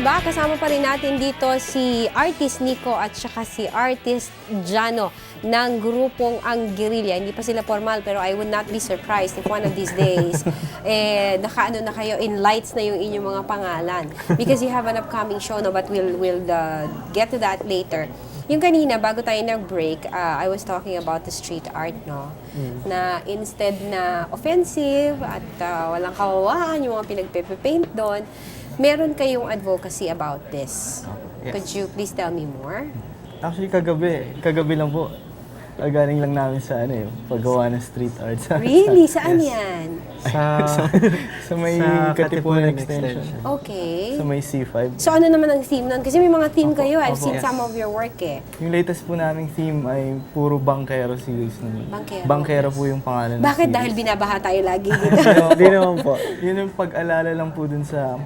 back. Kasama pa rin natin dito si artist Nico at saka si artist Jano ng grupong Ang Guerrilla. Hindi pa sila formal pero I would not be surprised if one of these days eh, nakaano na kayo, in lights na yung inyong mga pangalan. Because you have an upcoming show no, but we'll, we'll uh, get to that later. Yung kanina, bago tayo nag-break, uh, I was talking about the street art, no? Na instead na offensive at uh, walang kawawaan, yung mga pinagpe-paint doon, meron kayong advocacy about this. Yes. Could you please tell me more? Actually, kagabi. Kagabi lang po. Ah, Galing lang namin sa ano eh, paggawa ng street art. Sa, Really? Saan yan? Sa, sa may Sa Katipunan Katipunan extension. Extension. Okay. Sa may C5. So ano naman ang theme nun? Kasi may mga theme Opo, kayo. I've opo. seen Yes. some of your work eh. Yung latest po naming theme ay puro bankero series. naman. Bankero. Bankero po yung pangalan ng Bakit? series. Dahil binabaha tayo lagi dito. Hindi naman po. Yun yung pag-alala lang po dun sa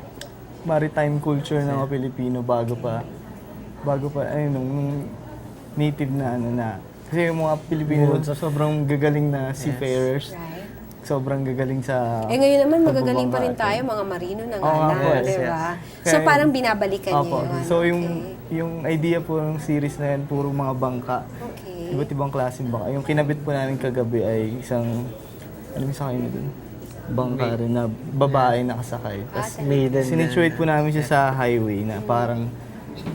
maritime culture ng mga Pilipino bago pa bago pa ayun nung, native na ano na kasi yung mga Pilipino so, sobrang gagaling na seafarers. right. Sobrang gagaling sa Eh ngayon naman magagaling pa rin tayo, mga marino na nga Oo lang, yes, di yes. ba? Kaya So parang binabalikan niyo Opo. yun. So yung Okay. yung idea po ng series na yan puro mga bangka. Okay. Iba't ibang klaseng bangka. Yung kinabit po namin kagabi ay isang ano yung sakay na dun? Bangka rin na babae nakasakay. Ah, Tapos maiden na- sinituate po namin siya sa highway na parang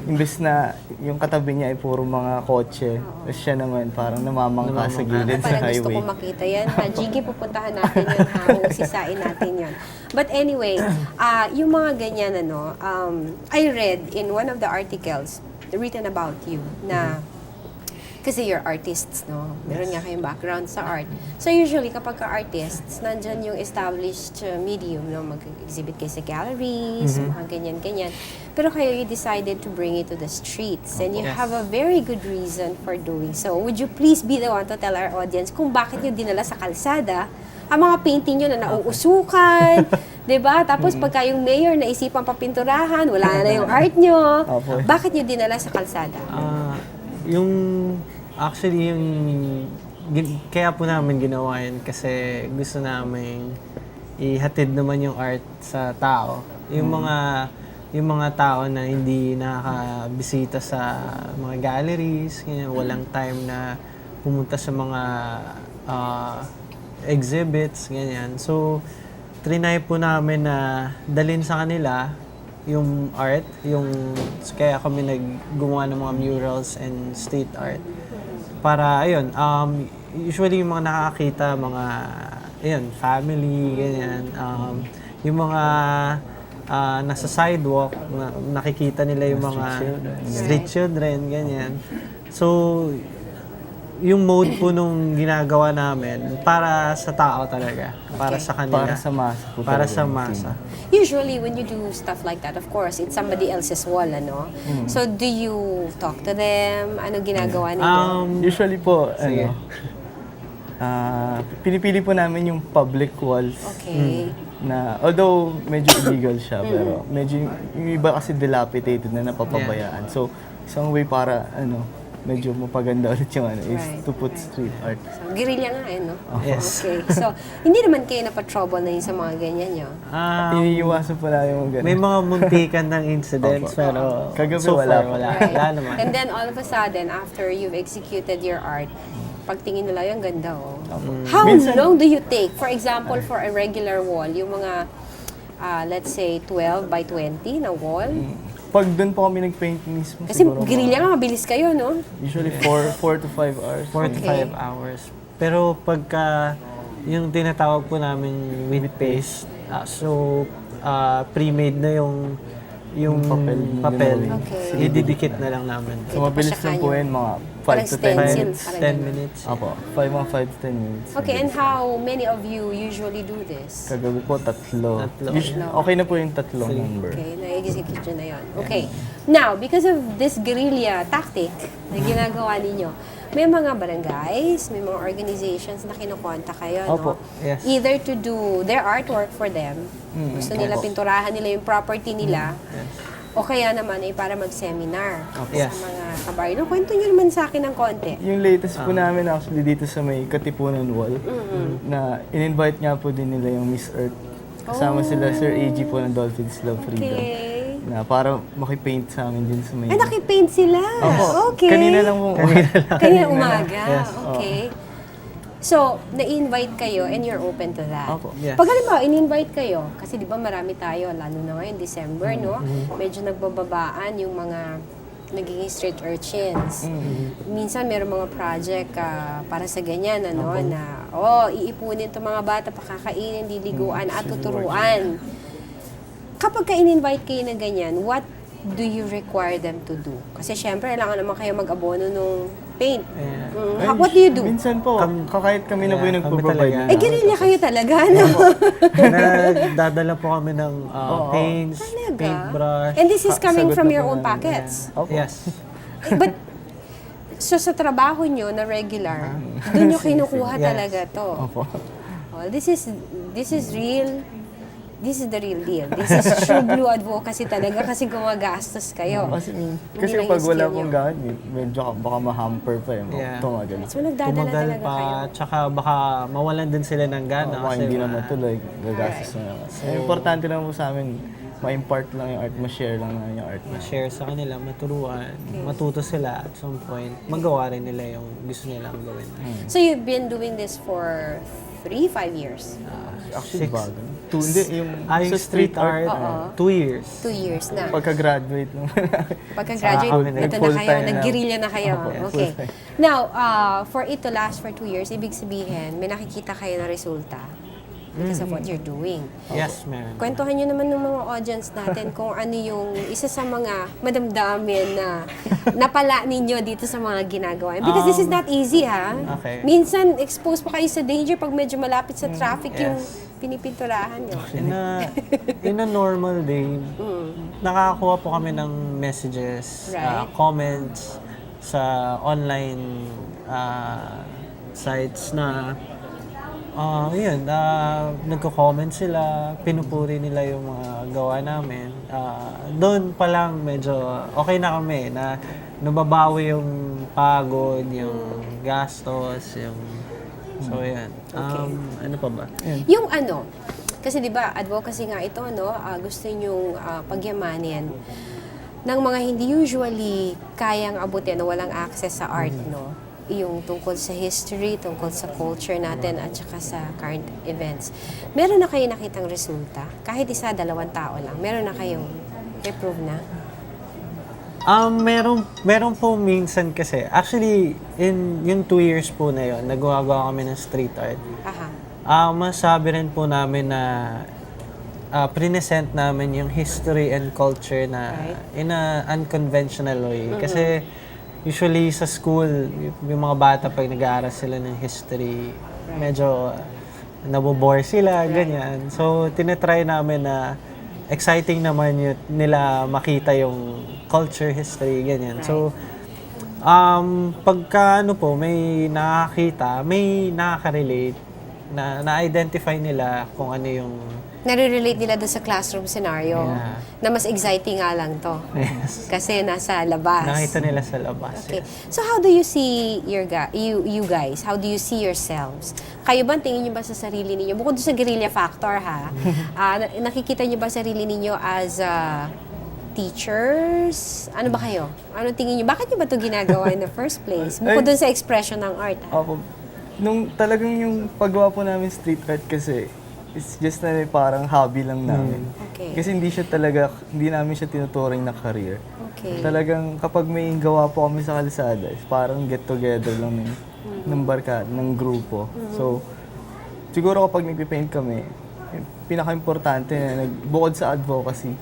imbes na yung katabi niya ay puro mga kotse, tapos siya naman parang namamangka sa gilid sa Parang gusto highway. ko makita yan. Ha, Jiggy, pupuntahan natin yun ha. Sisain natin yun. But anyway, ah yung mga ganyan, ano, um, I read in one of the articles written about you na kasi you're artists, no? Meron nga kayong background sa art. So usually, kapag ka-artists, nandyan yung established uh, medium, no? Mag-exhibit kayo sa galleries, mga ganyan-ganyan. Pero kayo, you decided to bring it to the streets. And you Yes. have a very good reason for doing so. Would you please be the one to tell our audience kung bakit nyo dinala sa kalsada ang mga painting nyo na nauusukan, 'di ba? Tapos pagka yung mayor naisipan papinturahan, wala na yung art nyo. Bakit nyo dinala sa kalsada? Ah, yung actually yung gin- kaya po namin ginawa yun kasi gusto namin ihatid naman yung art sa tao. Yung mga yung mga tao na hindi nakakabisita sa mga galleries, ganyan, walang time na pumunta sa mga ah, exhibits, ganyan. So, trinay po namin na dalin sa kanila yung art, yung kaya kami naggumawa ng mga murals and street art. Para ayun, um usually yung mga nakakita mga ayun, family ganyan, um yung mga ah, nasa sidewalk na, nakikita nila yung mga street children ganyan. So yung mode po nung ginagawa namin para sa tao talaga, para Okay. sa kanila. Para sa masa po Para talaga sa yung masa. Usually, when you do stuff like that, of course, it's somebody else's wall, ano? Mm. So, do you talk to them? Ano ginagawa ninyo? Um, Usually po, Sige. ano, ah, pinipili po namin yung public walls. okay. na although medyo illegal siya pero medyo yung iba kasi dilapidated na napapabayaan. So isang way para ano medyo mapaganda ulit yung ano is Right, to put street art. So, guerrilla nga, eh, no? Yes. Okay. So, hindi naman kayo napatrouble na yun sa mga ganyan nyo? um, Iniiwasan pala yung ganun. may mga muntikan ng incidents, pero Kagabi so wala far, pa. wala. Right. Wala naman. And then, all of a sudden, after you've executed your art, pagtingin nila, yung ganda, oh. How Minsan- long do you take? For example, for a regular wall, yung mga, ah, let's say, 12 by 20 na wall. Pag doon po kami nag-paint mismo Kasi siguro guerrilla mga- nga, mabilis kayo, no? Usually 4 4 to 5 hours. 4 to Okay. 5 hours. Pero pagka yung tinatawag po namin with paste, ah, so ah, pre-made na yung yung papel papel. Okay. ididikit na lang namin. So mabilis lang po yun mga 5 Parang to 10 stencil. minutes. Parang 10 ganun. minutes. Apo, 5 mga 5 to 10 minutes. Okay, and how many of you usually do this? Kagabi po tatlo. Tatlo. Usually, okay na po yung tatlong number. Okay, na-execute nyo na yun. Okay. Now, because of this guerrilla tactic na ginagawa ninyo, may mga barangays, may mga organizations na kinukonta kayo, Opo, no? yes. Either to do their artwork for them, Mm, gusto nila opo. pinturahan nila yung property nila, Yes. O kaya naman ay para mag-seminar Yes. sa mga kabayo. No, kwento nyo naman sa akin ng konti. Yung latest po namin actually dito sa may Katipunan Wall, na in-invite nga po din nila yung Miss Earth. Kasama Oh. sila Sir AG po ng Dolphins Love Freedom. Okay. Na para makipaint sa amin din sa may... Ay, nakipaint sila. Opo. Okay. Kanina lang po. Kanina umaga. Yes. Okay. So, na-invite kayo and you're open to that. Opo. Yes. Pag halimbawa, in-invite kayo, kasi di ba marami tayo, lalo na ngayon, December, no? Mm-hmm. Medyo nagbababaan yung mga nagiging street urchins. Mm-hmm. Minsan, meron mga project ah, para sa ganyan, ano, na, oh, iipunin itong mga bata, pakakainin, diliguan, Mm-hmm. at tuturuan. Kapag ka in-invite kayo na ganyan, what do you require them to do? Kasi syempre, kailangan naman kayo mag-abono nung paint. Yeah. Mm, Ay, ha- what do you do? Minsan po, Kam- kakahit kami na po yung nagpo-provide. Ay, ganilya kayo talaga, no? Nagdadala po kami ng uh, paints, Talaga? paintbrush. And this is coming from your own pockets. Opo. Yes. Eh, But, so sa trabaho nyo na regular, doon nyo kinukuha Yes. talaga to. Opo. Well, this is, this is real, this is the real deal. This is true blue advocacy talaga kasi gumagastos kayo. Kasi, Hindi kasi lang pag wala nyo. gamit, med- medyo ka- baka ma-hamper pa yun. Yeah. Tumagal. So nagdadala Tumagal talaga pa, kayo. tsaka baka mawalan din sila ng gana. Baka kasi hindi na ma- matuloy, gagastos na naman. Eh, importante lang po sa amin, ma-impart lang yung art, ma-share lang naman yung art. ma-share sa kanila, maturuan, matuto sila at some point, magawa rin nila yung gusto nilang gawin. So you've been doing this for three, five years? Actually, Six. bago. Two, hindi, yung Ah, sa yung street art, Oo. two years. Two years na. Pagka-graduate lang. Pagka-graduate, Saka kami ito na nag-full kayo, na. nag-guerrilla na kayo. Opo, Okay. Now, uh, for it to last for two years, ibig sabihin, may nakikita kayo na resulta because of what you're doing. Yes, meron. Kwentuhan nyo naman ng mga audience natin kung ano yung isa sa mga madamdamin na napala ninyo dito sa mga ginagawa. Because this is not easy, ha? okay. Minsan, exposed pa kayo sa danger pag medyo malapit sa traffic yung yes. Pinipinturahan nyo. In a, in a normal day, nakakakuha po kami ng messages, uh, Right. comments sa online uh, sites na ah yun, uh, nagko-comment sila, pinupuri nila yung mga gawa namin. Ah, doon pa lang medyo okay na kami na nababawi yung pagod, yung gastos, yung So, yan. Um, ano pa ba? Yung ano, kasi di ba advocacy nga ito, no? ah, gusto nyong ah, pagyamanin ng mga hindi usually kayang abutin o walang access sa art, no? Yung tungkol sa history, tungkol sa culture natin, at saka sa current events. Meron na kayo nakitang resulta? Kahit isa, dalawang tao lang. Meron na kayong i-prove na? Um, meron, meron po minsan kasi, actually, in yung two years po na yon nagwagawa kami ng street art. Aha. Ah, masabi rin po namin na ah, present namin yung history and culture na Right. in a unconventional way. Kasi usually sa school, yung mga bata pag nag-aaral sila ng history, medyo nabobore sila, ganyan. So, tinatry namin na exciting naman yun, nila makita yung culture, history, ganyan. So, um, pagka ano po, may nakakita, may nakaka-relate, na na-identify nila kung ano yung Nare-relate nila doon sa classroom scenario Yeah. na mas exciting nga lang to. yes, Kasi nasa labas. nakita nila sa labas. Okay. yes. So how do you see your ga- you you guys? How do you see yourselves? Kayo ba tingin niyo ba sa sarili ninyo bukod doon sa guerrilla factor ha? ah, na- nakikita niyo ba sarili ninyo as uh, teachers? Ano ba kayo? Ano tingin niyo? Bakit niyo ba 'to ginagawa in the first place? Bukod Ay. doon sa expression ng art. Ha? Opo. Nung talagang yung paggawa po namin street art kasi, it's just na parang hobby lang namin. Okay. Kasi hindi siya talaga, hindi namin siya tinuturing na career. Okay. Talagang kapag may gawa po kami sa kalsada, is parang get together lang ng, ng barkada, ng grupo. So, siguro kapag nagpipaint kami, yung pinaka-importante na nag, bukod sa advocacy,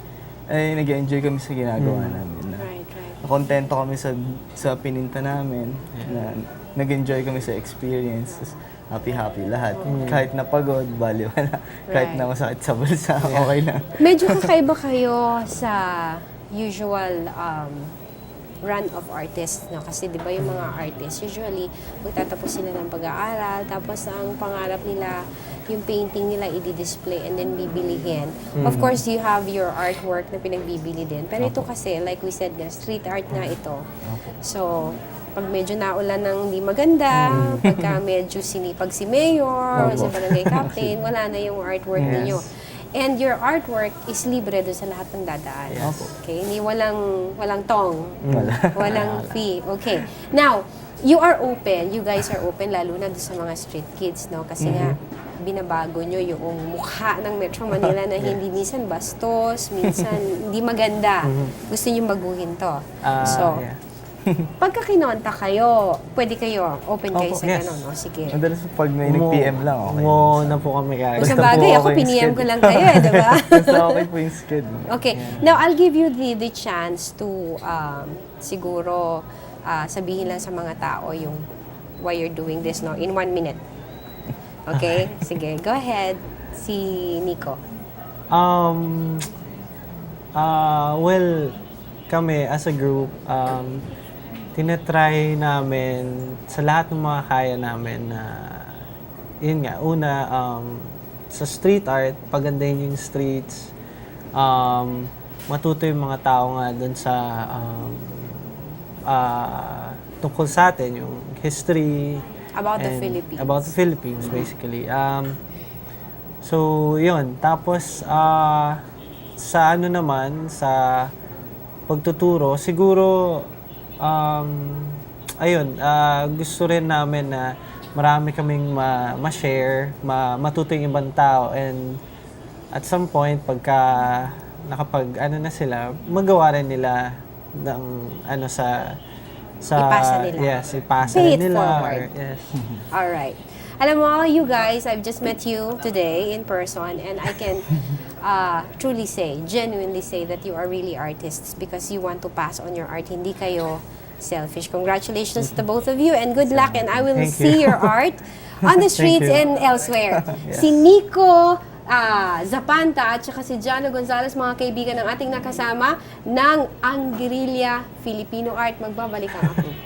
ay nag-enjoy kami sa ginagawa namin. Na, Right, right. kontento kami sa sa pininta namin, na nag-enjoy kami sa experience. Happy-happy lahat. Kahit napagod, bali wala. Kahit Right. na masakit sa bulsa, okay lang. Medyo kakaiba kayo sa usual um, run of artists, no? Kasi di ba yung mga artists, usually, magtatapos sila ng pag-aaral, tapos ang pangarap nila, yung painting nila i-display and then bibilihin. Of course, you have your artwork na pinagbibili din. Pero ito kasi, like we said nga, street art nga ito. So, pag medyo naulan ng hindi maganda, pagka medyo sinipag si mayor, o si Opo. barangay captain, wala na yung artwork Yes. ninyo. And your artwork is libre doon sa lahat ng dadaan. Yes. Okay? Hindi walang, walang tong. Wala. Walang fee. Okay. Now, you are open. You guys are open lalo na doon sa mga street kids, no? Kasi nga, Mm-hmm. binabago nyo yung mukha ng Metro Manila na hindi minsan bastos, minsan hindi maganda. Gusto nyo baguhin to. Mm-hmm. Ah, so, yeah. pagka kinonta kayo, pwede kayo, open kayo Opo, sa yes. ganun, no? Sige. Madalas pag may nag-PM lang, okay. Mo na po kami kaya. Kung sa Basta bagay, po ako piniem ko lang kayo, eh, di ba? Basta okay po yung schedule. Okay. Now, I'll give you the the chance to um, siguro ah, sabihin lang sa mga tao yung why you're doing this no in one minute. Okay? Sige, go ahead. Si Nico. Um, ah well, kami as a group, um, tinatry namin sa lahat ng mga kaya namin na, yun nga, una, um, sa street art, pagandahin yung streets, um, matuto yung mga tao nga dun sa um, ah, tungkol sa atin, yung history, About the Philippines. About the Philippines, basically. Um, so, yun. Tapos, ah, sa ano naman, sa pagtuturo, siguro, um, ayun, ah, gusto rin namin na marami kaming ma- ma-share, ma- matuto yung ibang tao, and at some point, pagka nakapag, ano na sila, magawa rin nila ng, ano, sa, sa, Ipasa nila. Yes, ipasa Pay rin nila. forward. or- yes. All right. Alam mo, you guys, I've just met you today in person and I can uh, truly say, genuinely say that you are really artists because you want to pass on your art. Hindi kayo selfish. Congratulations to both of you and good luck and I will Thank see you. your art on the streets you. and elsewhere. Si Nico ah, Zapanta at saka si Jano Gonzalez, mga kaibigan ng ating nakasama ng Ang Guerrilla Filipino Art. Magbabalik ang ako.